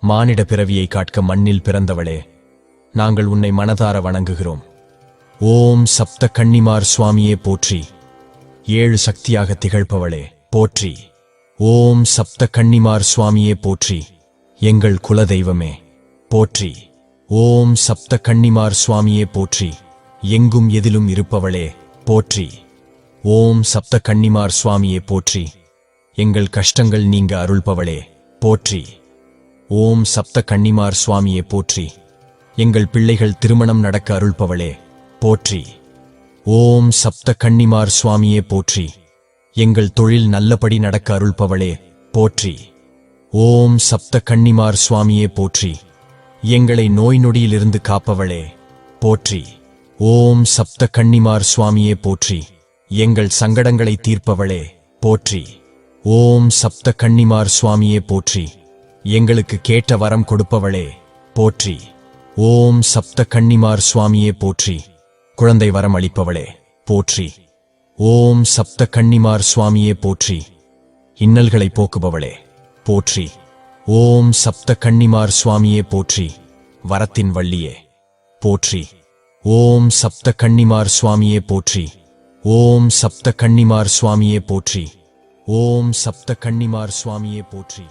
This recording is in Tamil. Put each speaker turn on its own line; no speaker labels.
மானிட பிறவியை காட்க மண்ணில் பிறந்தவளே நாங்கள் உன்னை மனதார வணங்குகிறோம். ஓம் சப்த கன்னிமார் சுவாமியே போற்றி. ஏழு சக்தியாக திகழ்பவளே போற்றி. ஓம் சப்த கன்னிமார் சுவாமியே போற்றி. எங்கள் குலதெய்வமே போற்றி. ஓம் சப்த கன்னிமார் சுவாமியே போற்றி. எங்கும் எதிலும் இருப்பவளே போற்றி. ஓம் சப்த கன்னிமார் சுவாமியே போற்றி. எங்கள் கஷ்டங்கள் நீங்க அருள்பவளே போற்றி. ஓம் சப்த கன்னிமார் சுவாமியே போற்றி. எங்கள் பிள்ளைகள் திருமணம் நடக்க அருள்பவளே போற்றி. ஓம் சப்த கன்னிமார் சுவாமியே போற்றி. எங்கள் தொழில் நல்லபடி நடக்க அருள்பவளே போற்றி. ஓம் சப்த கன்னிமார் சுவாமியே போற்றி. எங்களை நோய் நொடியிலிருந்து காப்பவளே போற்றி. ஓம் சப்த கன்னிமார் சுவாமியே போற்றி. எங்கள் சங்கடங்களை தீர்ப்பவளே போற்றி. ஓம் சப்த கன்னிமார் சுவாமியே போற்றி. எங்களுக்கு கேட்ட வரம் கொடுப்பவளே போற்றி. ஓம் சப்த கன்னிமார் சுவாமியே போற்றி. குழந்தை வரம் அளிப்பவளே போற்றி. ஓம் சப்த கன்னிமார் சுவாமியே போற்றி. இன்னல்களை போக்குபவளே போற்றி. ஓம் சப்த கன்னிமார் சுவாமியே போற்றி. வரத்தின் வள்ளியே போற்றி. ஓம் சப்த கன்னிமார் சுவாமியே போற்றி. ஓம் சப்த கன்னிமார் சுவாமியே போற்றி. ஓம் சப்த கன்னிமார் சுவாமியே போற்றி.